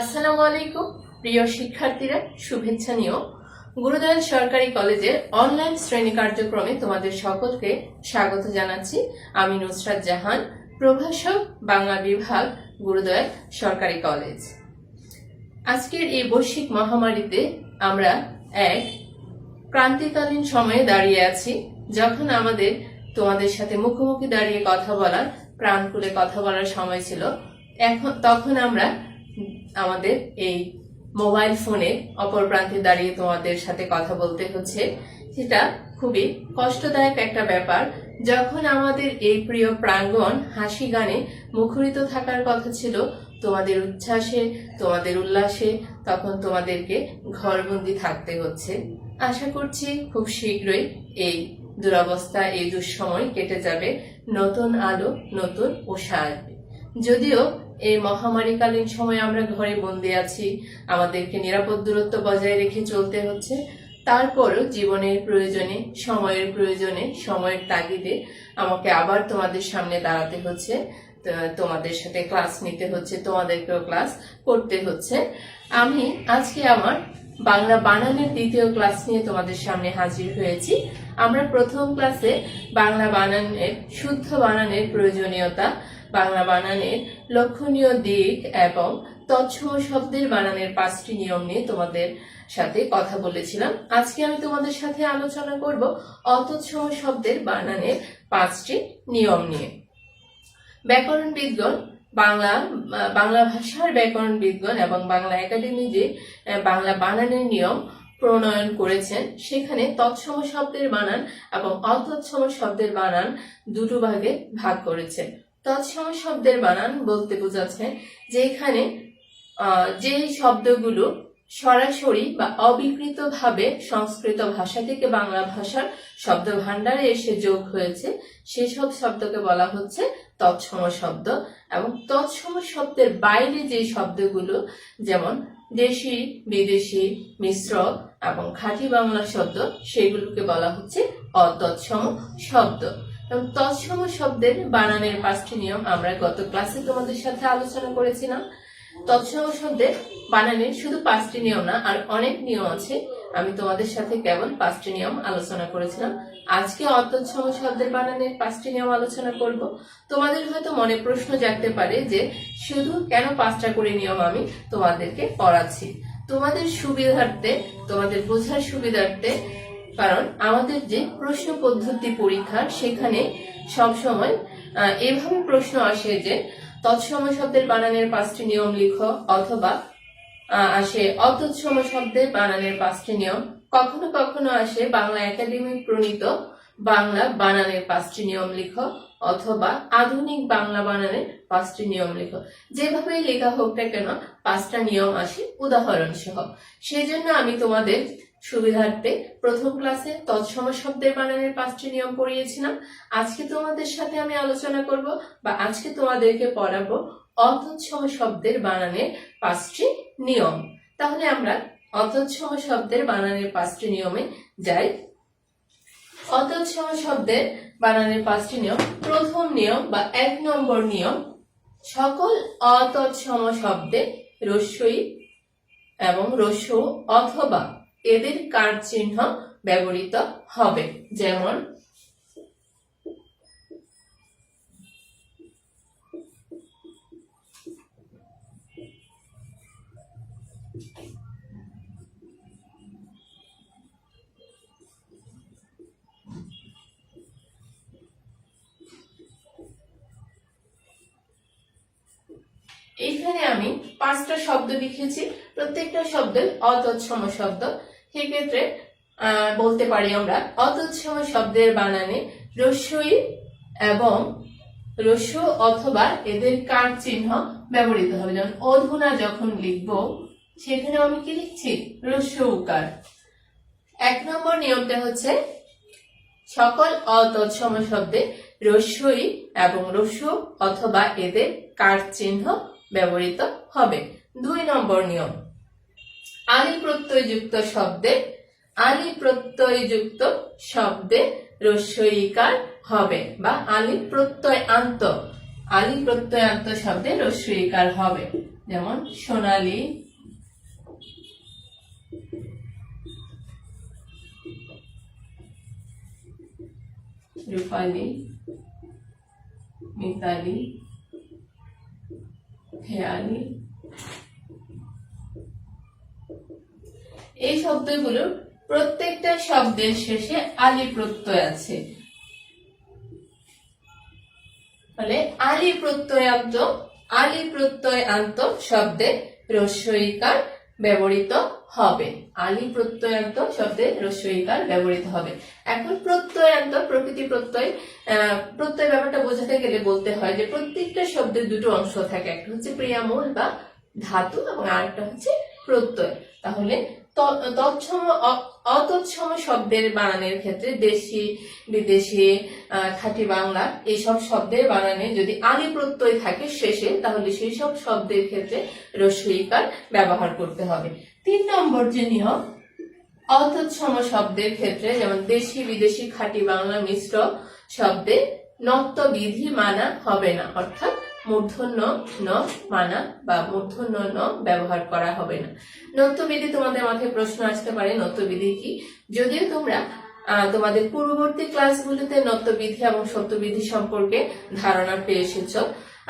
আসসালামু আলাইকুম, প্রিয় শিক্ষার্থীরা, শুভেচ্ছা নিও। গুরুদয়াল সরকারি কলেজের অনলাইন শ্রেণি কার্যক্রমে তোমাদের সকলকে স্বাগত জানাচ্ছি। আমি নুসরাত জাহান, প্রভাষক, বাংলা বিভাগ, গুরুদয়াল সরকারি কলেজ। আজকের এই বৈশ্বিক মহামারীতে আমরা এক ক্রান্তিকালীন সময়ে দাঁড়িয়ে আছি, যখন আমাদের তোমাদের সাথে মুখোমুখি দাঁড়িয়ে কথা বলার প্রাণ খুলে কথা বলার সময় ছিল। এখন তখন আমরা আমাদের এই মোবাইল ফোনে অপর প্রান্তে দাঁড়িয়ে তোমাদের সাথে কথা বলতে হচ্ছে, সেটা খুবই কষ্টদায়ক একটা ব্যাপার। যখন আমাদের এই প্রিয় প্রাঙ্গণ হাসি গানে মুখরিত থাকার কথা ছিল, তোমাদের উচ্ছ্বাসে, তোমাদের উল্লাসে তখন তোমাদেরকে ঘরবন্দি থাকতে হচ্ছে। আশা করছি খুব শীঘ্রই এই দুরবস্থা, এই দুঃসময় কেটে যাবে। নতুন আলো, নতুন উষা আসবে যদিও এই মহামারীকালীন সময়ে আমরা ঘরে বন্দি আছি, আমাদেরকে নিরাপদ দূরত্ব বজায় রেখে চলতে হচ্ছে। তারপরও জীবনের প্রয়োজনে, সময়ের প্রয়োজনে, সময়ের তাগিদে আমাকে আবার তোমাদের সামনে দাঁড়াতে হচ্ছে। তোমাদের সাথে ক্লাস নিতে হচ্ছে, তোমাদেরকেও ক্লাস করতে হচ্ছে। আমি আজকে আমার বাংলা বানানের দ্বিতীয় ক্লাস নিয়ে তোমাদের সামনে হাজির হয়েছি। আমরা প্রথম ক্লাসে বাংলা বানানের, শুদ্ধ বানানের প্রয়োজনীয়তা বাংলা বানানের লক্ষণীয় দিক এবং তৎসম শব্দের বানানের পাঁচটি নিয়ম নিয়ে তোমাদের সাথে কথা বলেছিলাম। আজকে আমি তোমাদের সাথে আলোচনা করব অতৎসম শব্দের বানানের পাঁচটি নিয়ম নিয়ে। ব্যাকরণবিদগণ, বাংলা বাংলা ভাষার ব্যাকরণবিদগণ এবং বাংলা একাডেমি যে বাংলা বানানের নিয়ম প্রণয়ন করেছেন, সেখানে তৎসম শব্দের বানান এবং অতৎসম শব্দের বানান দুটো ভাগে ভাগ করেছেন। তৎসম শব্দের বানান বলতে বোঝাচ্ছে যে এখানে যে শব্দগুলো সরাসরি বা অবিকৃত ভাবে সংস্কৃত ভাষা থেকে বাংলা ভাষার শব্দ ভাণ্ডারে এসে যোগ হয়েছে সেসব শব্দকে বলা হচ্ছে তৎসম শব্দ। এবং তৎসম শব্দের বাইরে যে শব্দগুলো, যেমন দেশি, বিদেশি, মিশ্র এবং খাঁটি বাংলা শব্দ, সেগুলোকে বলা হচ্ছে অতৎসম শব্দ। তৎসম শব্দের বানানের পাঁচটি নিয়ম আমরা গত ক্লাসে তোমাদের সাথে আলোচনা করেছিলাম। তৎসম শব্দের বানানের শুধু পাঁচটি নিয়ম না, আর অনেক নিয়ম আছে। আমি তোমাদের সাথে কেবল পাঁচটি নিয়ম আলোচনা করেছিলাম। আজকে অতৎসম শব্দের বানানের পাঁচটি নিয়ম আলোচনা করব। তোমাদের হয়তো মনে প্রশ্ন জাগতে পারে যে, শুধু কেন পাঁচটা করে নিয়ম আমি তোমাদেরকে পড়াচ্ছি? তোমাদের সুবিধার্থে, তোমাদের বোঝার সুবিধার্থে কারণ আমাদের যে প্রশ্ন পদ্ধতি পরীক্ষা সেখানে সবসময় এভাবে প্রশ্ন আসে যে তৎসম শব্দের বানানের পাঁচটি নিয়ম লিখো অথবা আসে অতৎসম শব্দের বানানের পাঁচটি নিয়ম। কখনো কখনো আসে বাংলা একাডেমি প্রণীত বাংলা বানানের পাঁচটি নিয়ম লিখো অথবা আধুনিক বাংলা বানানের পাঁচটি নিয়ম লিখো। যেভাবেই লেখা হোক না কেন, পাঁচটা নিয়ম আসে উদাহরণ সহ সেই জন্য আমি তোমাদের সুবিধার্থে প্রথম ক্লাসে তৎসম শব্দের বানানের পাঁচটি নিয়ম পড়িয়েছিলাম। আজকে তোমাদের সাথে আমি আলোচনা করব বা আজকে তোমাদেরকে পড়াবো অতৎসম শব্দের বানানের পাঁচটি নিয়ম। তাহলে আমরা অতৎসম শব্দের বানানের পাঁচটি নিয়মে যাই। অতৎসম শব্দের বানানের পাঁচটি নিয়ম। প্রথম নিয়ম বা এক নম্বর নিয়ম, সকল অতৎসম শব্দে রস্যই এবং রস্য অথবা এদের কার চিহ্ন ব্যবহৃত হবে। যেমন এইখানে আমি পাঁচটা শব্দ লিখেছি। প্রত্যেকটা শব্দের অতৎসম শব্দ সেক্ষেত্রে বলতে পারি আমরা অতৎসম শব্দের বানানে রস্যই এবং রস্য অথবা এদের কার চিহ্ন ব্যবহৃত হবে। যেমন অধুনা যখন লিখব সেখানে আমি কি লিখছি? রস্য উকার। এক নম্বর নিয়মটা হচ্ছে, সকল অতৎসম শব্দে রস্যই এবং রস্য অথবা এদের কার চিহ্ন ব্যবহৃত হবে। দুই নম্বর নিয়ম। আলি প্রত্যয়যুক্ত শব্দে আলি প্রত্যয়যুক্ত শব্দে রস্যইকার হবে বা আলি প্রত্যয় আন্ত আলি প্রত্যয়ান্ত শব্দে রস্যইকার হবে। যেমন সোনালি, রূপালী, মিতালি হেয়ালি এই শব্দগুলোর প্রত্যেকটা শব্দের শেষে আলি প্রত্যয় আছে। ফলে আলি প্রত্যয়ান্ত আলি প্রত্যয়ান্ত শব্দে রস্যইকার ব্যবহৃত হবে। আলি প্রত্যয়ান্ত শব্দে রস্যইকার ব্যবহৃত হবে। এখন প্রত্যয়ান্ত প্রকৃতি প্রত্যয় প্রত্যয় ব্যাপারটা বোঝাতে গেলে বলতে হয় যে প্রত্যেকটা শব্দের দুটো অংশ থাকে। একটা হচ্ছে প্রিয়ামূল বা ধাতু এবং আরেকটা হচ্ছে প্রত্যয়। তাহলে তৎসম অতৎসম শব্দের বানানের ক্ষেত্রে দেশি, বিদেশি খাঁটি বাংলা এইসব শব্দের বানানে যদি আলি প্রত্যয় থাকে শেষে, তাহলে সেই সব শব্দের ক্ষেত্রে রসইকার ব্যবহার করতে হবে। তিন নম্বর যে নিয়ম, অতৎসম শব্দের ক্ষেত্রে যেমন দেশি, বিদেশি, খাঁটি বাংলা মিশ্র শব্দে নত্ব বিধি মানা হবে না, অর্থাৎ মূর্ধন্য ন মানা বা মূর্ধন্য ন ব্যবহার করা হবে না। নত্যবিধি তোমাদের মাথায় প্রশ্ন আসতে পারে নত্যবিধি কি? যদিও তোমরা তোমাদের পূর্ববর্তী ক্লাসগুলিতে নত্যবিধি এবং সত্যবিধি সম্পর্কে ধারণা পেয়ে এসেছ।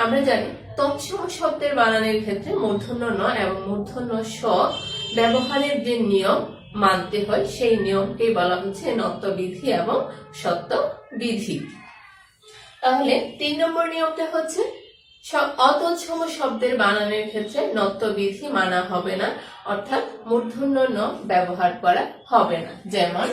আমরা জানি, তৎসম শব্দের বানানের ক্ষেত্রে মূর্ধন্য ন এবং মূর্ধন্য স ব্যবহারের যে নিয়ম মানতে হয়, সেই নিয়মকেই বলা হচ্ছে নত্যবিধি এবং সত্যবিধি তাহলে তিন নম্বর নিয়মটা হচ্ছে অতৎসম শব্দের বানানের ক্ষেত্রে নত্যবিধি মানা হবে না, অর্থাৎ মূর্ধন্য ন ব্যবহার করা হবে না। যেমন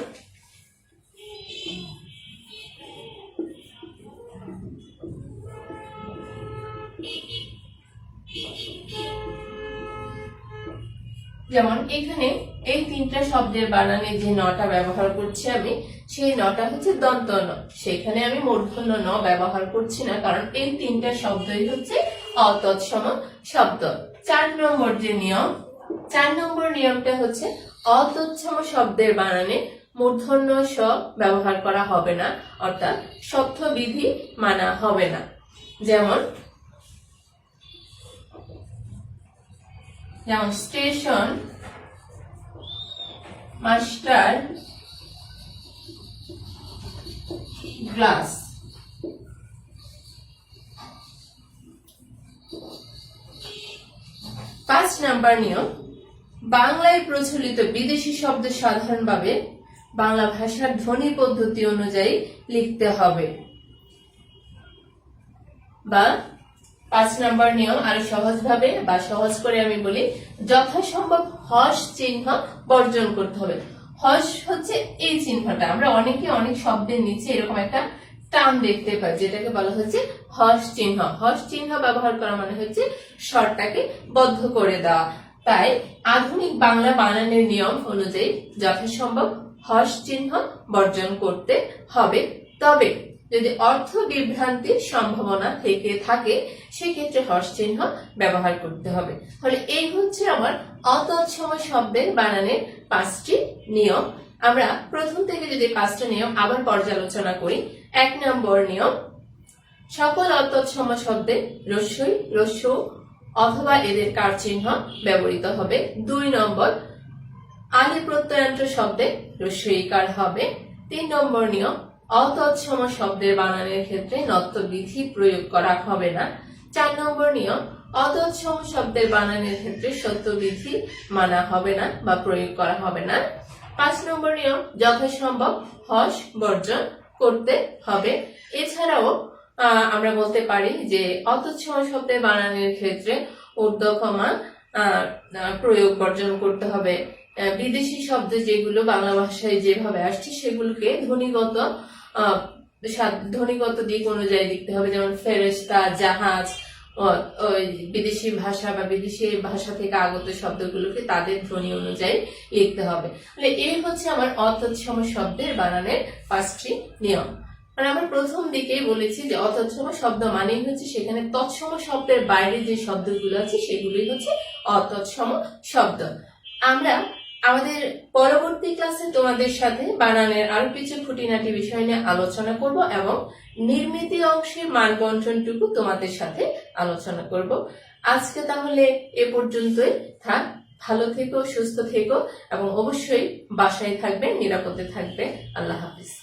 যেমন এখানে এই তিনটা শব্দের বানানে যে নটা ব্যবহার করছি আমি, সেই নটা হচ্ছে দন্ত ন। সেখানে আমি মূর্ধন্য ন ব্যবহার করছি না, কারণ এই তিনটা শব্দই হচ্ছে অতৎসম শব্দ। চার নম্বর যে নিয়ম, চার নম্বর নিয়মটা হচ্ছে অতৎসম শব্দের বানানে মূর্ধন্য স ব্যবহার করা হবে না, অর্থাৎ সত্য বিধি মানা হবে না। যেমন যেমন স্টেশন, মাস্টার, গ্লাস। পাঁচ নাম্বার নিয়ম, বাংলায় প্রচলিত বিদেশি শব্দ সাধারণভাবে বাংলা ভাষার ধ্বনি পদ্ধতি অনুযায়ী লিখতে হবে। বা পাঁচ নম্বর নিয়ম, আরও সহজভাবে বা সহজ করে আমি বলি, যথাসম্ভব হস চিহ্ন বর্জন করতে হবে। হস হচ্ছে এই চিহ্নটা। আমরা অনেকে অনেক শব্দের নিচে এরকম একটা টান দেখতে পাই, যেটাকে বলা হচ্ছে হস চিহ্ন। হস চিহ্ন ব্যবহার করা মানে হচ্ছে স্বরটাকে বদ্ধ করে দেওয়া। তাই আধুনিক বাংলা বানানের নিয়ম অনুযায়ী যথাসম্ভব হস চিহ্ন বর্জন করতে হবে। তবে যদি অর্থ বিভ্রান্তির সম্ভাবনা থেকে থাকে, সেক্ষেত্রে হর্ষ চিহ্ন ব্যবহার করতে হবে। তাহলে এই হচ্ছে আমার অতৎসম শব্দের বানানের পাঁচটি নিয়ম। আমরা প্রথম থেকে যদি পাঁচটা নিয়ম আবার পর্যালোচনা করি, এক নম্বর নিয়ম, সকল অতৎসম শব্দে রস্যই রস্য অথবা এদের কার চিহ্ন ব্যবহৃত হবে। দুই নম্বর আলি প্রত্যয়ান্ত শব্দে রস্যইকার হবে। তিন নম্বর নিয়ম অতৎসম শব্দের বানানের ক্ষেত্রে নত্য বিধি প্রয়োগ করা হবে না। চার নম্বর নিয়ম অতৎসম শব্দের বানানের ক্ষেত্রে সত্য বিধি মানা হবে না বা প্রয়োগ করা হবে না। পাঁচ নম্বর নিয়ম, যথাসম্ভব হস বর্জন করতে হবে। এছাড়াও আমরা বলতে পারি যে অতৎসম শব্দের বানানের ক্ষেত্রে ঊর্ধ্বকমা প্রয়োগ বর্জন করতে হবে। বিদেশি শব্দ যেগুলো বাংলা ভাষায় যেভাবে আসছে, সেগুলোকে ধ্বনিগত ধ্বনিগত দিক অনুযায়ী লিখতে হবে। যেমন ফেরেস্তা জাহাজ বিদেশি ভাষা বা বিদেশি ভাষা থেকে আগত শব্দগুলোকে তাদের ধ্বনি অনুযায়ী লিখতে হবে। তাহলে এই হচ্ছে আমার অতৎসম শব্দের বানানের পাঁচটি নিয়ম। মানে আমরা প্রথম দিকেই বলেছি যে অতৎসম শব্দ মানেই হচ্ছে সেখানে তৎসম শব্দের বাইরে যে শব্দগুলো আছে, সেগুলোই হচ্ছে অতৎসম শব্দ। আমরা আমাদের পরবর্তী ক্লাসে তোমাদের সাথে বানানের আরও কিছু খুঁটিনাটি বিষয় নিয়ে আলোচনা করব এবং নির্মিতি অংশের মান বন্টনটুকু তোমাদের সাথে আলোচনা করব। আজকে তাহলে এ পর্যন্তই থাক। ভালো থেকো, সুস্থ থেকো এবং অবশ্যই বাসায় থাকবে, নিরাপদে থাকবে। আল্লাহ হাফিজ।